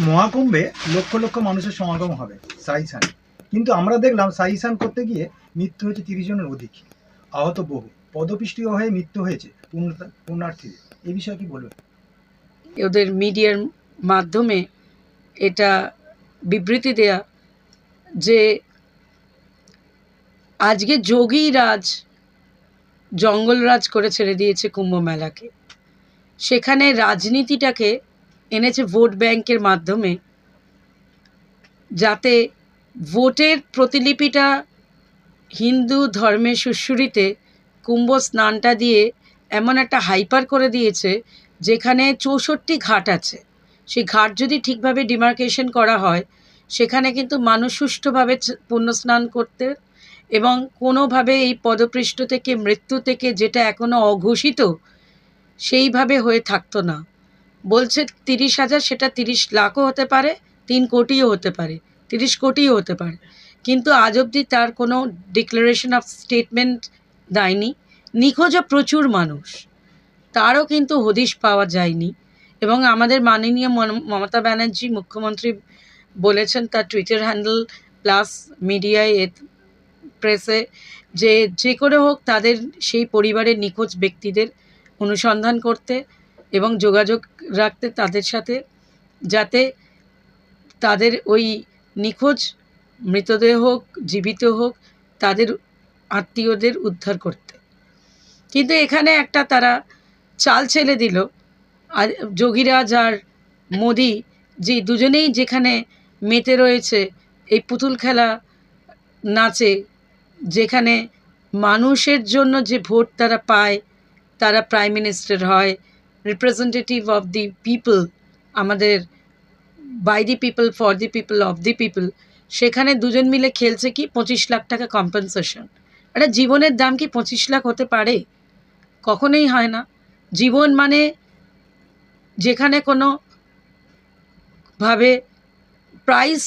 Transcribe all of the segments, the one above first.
মহাকুম্ভে লক্ষ লক্ষ মানুষের সমাগম হবে সাইসান কিন্তু আমরা দেখলাম সাইসান করতে গিয়ে মৃত্যু হয়েছে তিরিশ জনের অধিক। আহত বহু। পদপিষ্ট হয়ে মৃত্যু হয়েছে পুণ্য- পুণ্যার্থীদের। এই বিষয়ে কি বলবেন? ওদের মিডিয়ার মাধ্যমে এটা বিবৃতি দেয়া যে আজকে যোগী রাজ জঙ্গলরাজ করে ছেড়ে দিয়েছে কুম্ভ মেলাকে। সেখানে রাজনীতিটাকে এনেছে ভোট ব্যাংকের মাধ্যমে, যাতে ভোটের প্রতিলিপিটা হিন্দু ধর্মের সুশ্রুতিতে কুম্ভ স্নানটা দিয়ে এমন একটা হাইপার করে দিয়েছে, যেখানে চৌষট্টি ঘাট আছে। সেই ঘাট যদি ঠিকভাবে ডিমার্কেশন করা হয়, সেখানে কিন্তু মানুষ সুষ্ঠুভাবে চ- পুণ্যস্নান করতে এবং কোনোভাবে এই পদপৃষ্ঠ থেকে, মৃত্যু থেকে যেটা এখনও অঘোষিত, সেইভাবে হয়ে থাকতো না। বলছে তিরিশ হাজার, সেটা তিরিশ লাখও হতে পারে, তিন কোটিও হতে পারে, তিরিশ কোটিও হতে পারে। কিন্তু আজ অবধি তার কোনো ডিক্লারেশন অফ স্টেটমেন্ট দেয়নি। নিখোঁজও প্রচুর মানুষ। তারও কিন্তু হদিশ পাওয়া যায়নি। এবং আমাদের মাননীয় মমতা ব্যানার্জি, মুখ্যমন্ত্রী বলেছেন তার টুইটার হ্যান্ডেল প্লাস মিডিয়ায় প্রেসে যে যে করে হোক তাদের সেই পরিবারের নিখোঁজ ব্যক্তিদের অনুসন্ধান করতে এবং যোগাযোগ রাখতে তাদের সাথে, যাতে তাদের ওই নিখোঁজ মৃতদেহ হোক, জীবিত হোক, তাদের আত্মীয়দের উদ্ধার করতে। কিন্তু এখানে একটা তারা চাল ছেলে দিল। আর যোগীরাজ আর মোদি যে দুজনেই যেখানে মেতে রয়েছে, এই পুতুল খেলা নাচে, যেখানে মানুষের জন্য যে ভোট তারা পায়, তারা প্রাইম মিনিস্টার হয় রিপ্রেজেন্টেটিভ অফ দি পিপল আমাদের by the people for the people of the people সেখানে দুজন মিলে খেলছে কি? পঁচিশ লাখ টাকা কম্পেনসেশন একটা জীবনের দাম কি পঁচিশ লাখ হতে পারে? কখনোই হয় না। জীবন মানে যেখানে কোনো ভাবে প্রাইস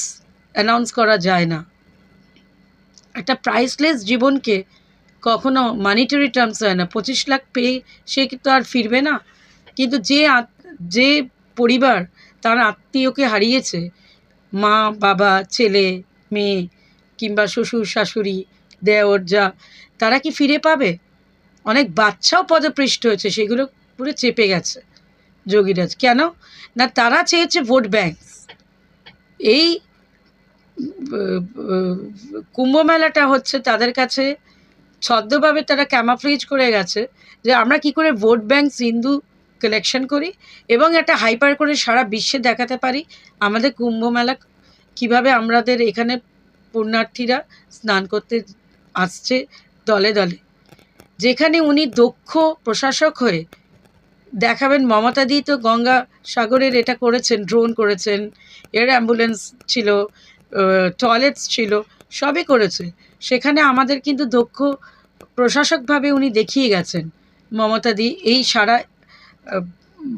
অ্যানাউন্স করা যায় না। একটা প্রাইসলেস জীবনকে কখনো মানিটারি টার্মস হয় না। পঁচিশ লাখ পেয়ে সে কিন্তু আর ফিরবে না? কিন্তু যে যে পরিবার তার আত্মীয়কে হারিয়েছে, মা, বাবা, ছেলে, মেয়ে কিংবা শ্বশুর, শাশুড়ি দেওর যা তারা কি ফিরে পাবে? অনেক বাচ্চাও পদপৃষ্ঠ হয়েছে, সেগুলো পুরো চেপে গেছে যোগীরাজ। কেন? না, তারা চেয়েছে ভোট ব্যাংক। এই কুম্ভ মেলাটা হচ্ছে তাদের কাছে ছদ্মভাবে তারা ক্যামাফ্রিজ করে গেছে যে আমরা কি করে ভোট ব্যাংক সিন্ধু কালেকশন করি এবং একটা হাইপার করে সারা বিশ্বে দেখাতে পারি আমাদের কুম্ভ মেলা কীভাবে আমাদের এখানে পুণ্যার্থীরা স্নান করতে আসছে দলে দলে। যেখানে উনি দক্ষ প্রশাসক হয়ে দেখাবেন মমতা দি তো গঙ্গা সাগরের এটা করেছেন ড্রোন করেছেন এয়ার অ্যাম্বুলেন্স ছিল টয়লেটস ছিল, সবই করেছে। সেখানে আমাদের কিন্তু দক্ষ প্রশাসকভাবে উনি দেখিয়ে গেছেন মমতা দি। এই সারা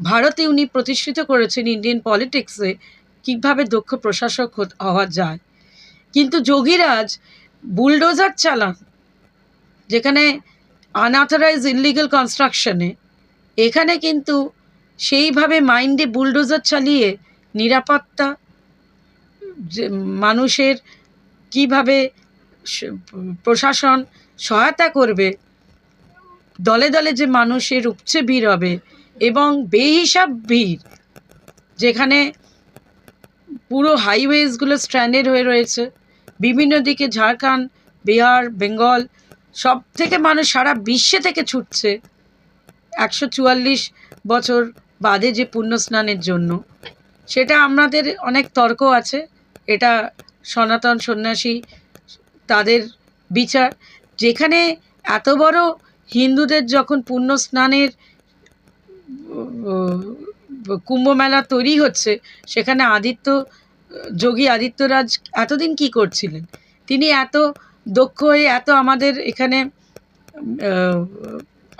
ভারতে উনি প্রতিষ্ঠিত করেছেন ইন্ডিয়ান পলিটিক্সে কীভাবে দক্ষ প্রশাসক হওয়া যায়। কিন্তু যোগীরাজ বুলডোজার চালান, যেখানে আনঅথরাইজ ইলিগাল কনস্ট্রাকশনে এখানে কিন্তু সেইভাবে মাইন্ডে বুলডোজার চালিয়ে নিরাপত্তা, যে মানুষের কীভাবে প্রশাসন সহায়তা করবে, দলে দলে যে মানুষের উপচে ভিড় হবে এবং বেহিসাব ভিড়, যেখানে পুরো হাইওয়েজগুলো স্ট্র্যান্ডেড হয়ে রয়েছে। বিভিন্ন দিকে ঝাড়খণ্ড, বিহার, বেঙ্গল সব থেকে মানুষ সারা বিশ্বে থেকে ছুটছে একশো চুয়াল্লিশ বছর বাদে যে পুণ্যস্নানের জন্য। সেটা আমাদের অনেক তর্ক আছে। এটা সনাতন সন্ন্যাসী তাদের বিচার। যেখানে এত বড় হিন্দুদের যখন পুণ্য স্নানের কুম্ভ মেলা তৈরি হচ্ছে, সেখানে আদিত্য, যোগী আদিত্যরাজ এতদিন কি করছিলেন? তিনি এত দক্ষ হয়ে এত আমাদের এখানে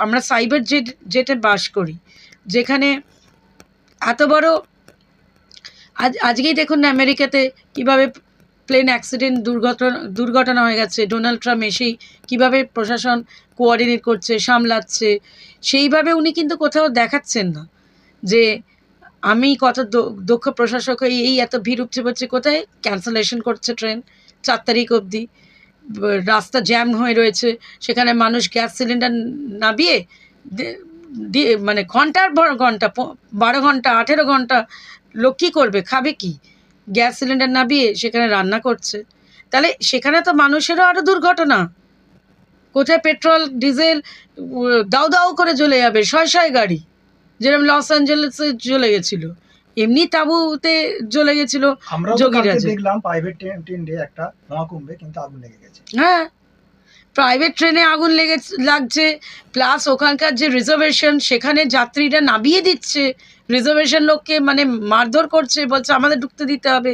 আমরা সাইবার জেট, জেটে বাস করি, যেখানে এত বড়, আজ, আজকেই দেখুন না আমেরিকাতে কীভাবে প্লেন অ্যাক্সিডেন্ট, দুর্ঘটনা দুর্ঘটনা হয়ে গেছে, ডোনাল্ড ট্রাম্প এসেই কীভাবে প্রশাসন কোঅর্ডিনেট করছে, সামলাচ্ছে, সেইভাবে উনি কিন্তু কোথাও দেখাচ্ছেন না যে আমি কত দক্ষ প্রশাসক হয়ে এই এত ভিড় উপচে পড়ছে, কোথায় ক্যান্সেলেশন করছে ট্রেন চার তারিখ অবধি রাস্তা জ্যাম হয়ে রয়েছে, সেখানে মানুষ গ্যাস সিলিন্ডার নাবিয়ে দে- মানে ঘণ্টার পর ঘণ্টা বারো ঘণ্টা, আঠেরো ঘণ্টা লোক কী করবে, খাবে কি? গ্যাস সিলিন্ডার নাবিয়ে সেখানে রান্না করছে। তাহলে সেখানে তো মানুষেরও আরও দুর্ঘটনা। কোথায় পেট্রোল ডিজেল দাউ দাউ করে চলে যাবে শয় শয় গাড়ি। যেরকম লস অ্যাঞ্জেলেসে চলে গেছিল। এমনি তাঁবুতে জ্বলে গেছিল যোগীরা দেখলাম প্রাইভেট ট্রেনে একটা মহাকুম্ভে কিন্তু আগুন লেগে গেছে। হ্যাঁ। প্রাইভেট ট্রেনে আগুন লেগে লাগছে। প্লাস ওখানকার যে রিজার্ভেশন সেখানে যাত্রীরা নামিয়ে দিচ্ছে। রিজার্ভেশন লোককে মানে মারধর করছে বলছে আমাদের ঢুকতে দিতে হবে।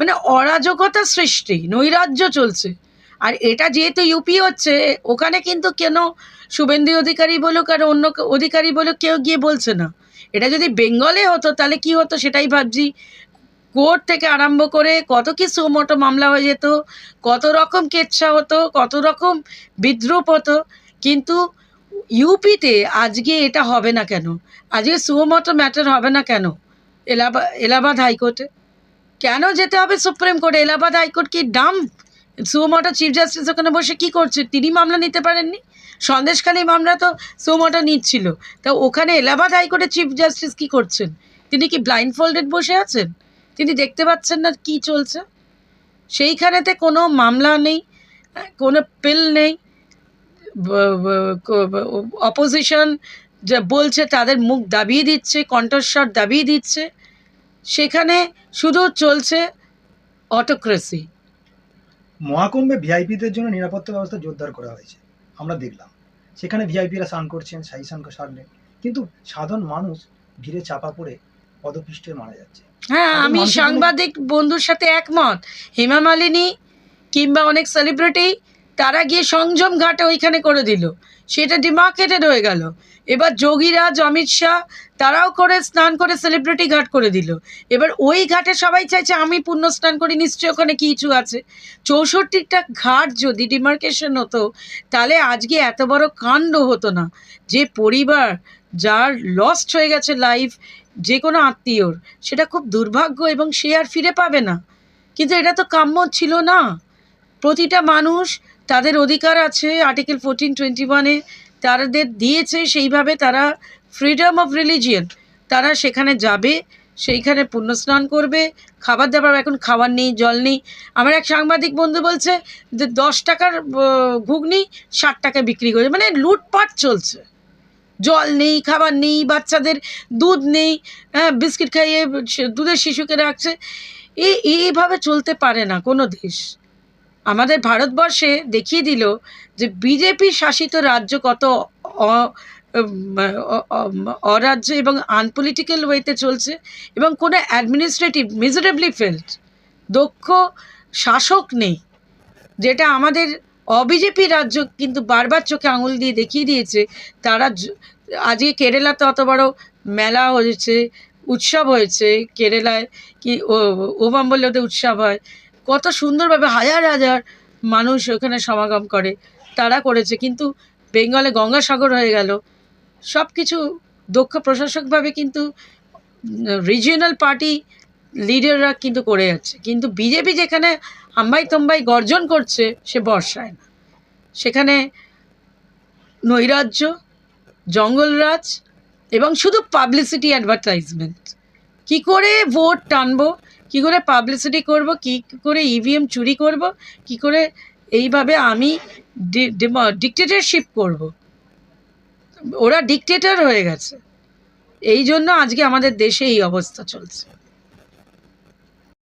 মানে অরাজকতা সৃষ্টি নৈরাজ্য চলছে। আর এটা যেহেতু ইউপি হচ্ছে, ওখানে কিন্তু কেন শুভেন্দু অধিকারী বলুক আর অন্য অধিকারী বলুক কেউ গিয়ে বলছে না। এটা যদি বেঙ্গলে হতো, তাহলে কি হতো সেটাই ভাবছি। কোর্ট থেকে আরম্ভ করে কত কি সুমোটো মামলা হয়ে যেত, কত রকম কেচ্ছা হতো, কত রকম বিদ্রুপ হতো, কিন্তু ইউপিতে আজকে এটা হবে না কেন? আজকে সুমোটো ম্যাটার হবে না কেন? এলাহাবাদ এলাহাবাদ হাইকোর্টে? কেন যেতে হবে সুপ্রিম কোর্টে? এলাহাবাদ হাইকোর্ট কি ডাম সুমোটো চিফ জাস্টিস ওখানে বসে কি করছে? তিনি মামলা নিতে পারেননি। সন্দেশখালী মামলা তো সুমোটো নিচ্ছিল। তা ওখানে এলাহাবাদ হাইকোর্টের চিফ জাস্টিস কি করছেন? তিনি কি ব্লাইন্ড ফোল্ডেড বসে আছেন? তিনি দেখতে পাচ্ছেন না কি চলছে? সেইখানেতে কোনো মামলা নেই কোনো পিল নেই। অপোজিশন যা বলছে তাদের মুখ দাবিয়ে দিচ্ছে, কণ্ঠস্বর দাবিয়ে দিচ্ছে। সেখানে শুধু চলছে অটোক্রেসি মহাকুম্ভে ভিআইপিদের জন্য নিরাপত্তা ব্যবস্থা জোরদার করা হয়েছে। আমরা দেখলাম। সেখানে ভিআইপিরা স্নান করছেন সাই স্নান সারলেন। কিন্তু সাধারণ মানুষ ভিড়ে চাপা পড়ে পদপৃষ্ঠে মারা যাচ্ছে। হ্যাঁ আমি সাংবাদিক বন্ধুর সাথে একমত। হেমা মালিনী কিংবা অনেক সেলিব্রিটি তারা গিয়ে সংযম ঘাটে ওইখানে করে দিল। সেটা ডিমার্কেটেড হয়ে গেল। এবার যোগীরাজ অমিত শাহ, তারাও করে স্নান করে সেলিব্রিটি ঘাট করে দিল। এবার ওই ঘাটে সবাই চাইছে, আমি পুণ্য স্নান করি, নিশ্চয়ই ওখানে কিছু আছে। চৌষট্টিটা ঘাট যদি ডিমার্কেশন হতো, তাহলে আজকে এত বড় কাণ্ড হতো না। যে পরিবার যার লস্ট হয়ে গেছে লাইফ যে কোনো আত্মীয়র, সেটা খুব দুর্ভাগ্য এবং সে আর ফিরে পাবে না। কিন্তু এটা তো কাম্য ছিল না। প্রতিটা মানুষ তাদের অধিকার আছে আর্টিকেল ফোরটিন টোয়েন্টি ওয়ানে তাদের দিয়েছে, সেইভাবে তারা ফ্রিডম অফ রিলিজিয়ন তারা সেখানে যাবে, সেইখানে পুণ্যস্নান করবে, খাবার দাবার, এখন খাবার নেই, জল নেই। আমার এক সাংবাদিক বন্ধু বলছে যে দশ টাকার ঘুগনি ষাট টাকা বিক্রি করে মানে লুটপাট চলছে। জল নেই, খাবার নেই, বাচ্চাদের দুধ নেই হ্যাঁ বিস্কিট খাইয়ে দুধের শিশুকে রাখছে। এই এইভাবে চলতে পারে না কোনো দেশ। আমাদের ভারতবর্ষে দেখিয়ে দিল যে বিজেপি শাসিত রাজ্য কত অরাজ্য এবং আনপলিটিক্যাল ওয়েতে চলছে এবং কোনো অ্যাডমিনিস্ট্রেটিভ মিজারেবলি ফেল্ড দক্ষ শাসক নেই। যেটা আমাদের অবিজেপি রাজ্য কিন্তু বারবার চোখে আঙুল দিয়ে দেখিয়ে দিয়েছে। তারা আজকে কেরালাতে অত বড় মেলা হয়েছে, উৎসব হয়েছে। কেরালায় কি ও- ওবাম বললে ওদের উৎসব হয়। কত সুন্দরভাবে হাজার হাজার মানুষ ওখানে সমাগম করে, তারা করেছে। কিন্তু বেঙ্গলে গঙ্গাসাগর হয়ে গেল। সব কিছু দক্ষ প্রশাসকভাবে কিন্তু রিজিওনাল পার্টি লিডাররা কিন্তু করে যাচ্ছে। কিন্তু বিজেপি যেখানে হাম্বাই তম্বাই গর্জন করছে, সে বর্ষায় না। সেখানে নৈরাজ্য, জঙ্গলরাজ এবং শুধু পাবলিসিটি অ্যাডভার্টাইজমেন্ট কি করে ভোট টানবো? কি করে পাবলিসিটি করব, কি করে ইভিএম চুরি করব, কি করে এইভাবে আমি ডিকটেটারশিপ করব। ওরা ডিকটেটর হয়ে গেছে। এই জন্য আজকে আমাদের দেশে এই অবস্থা চলছে।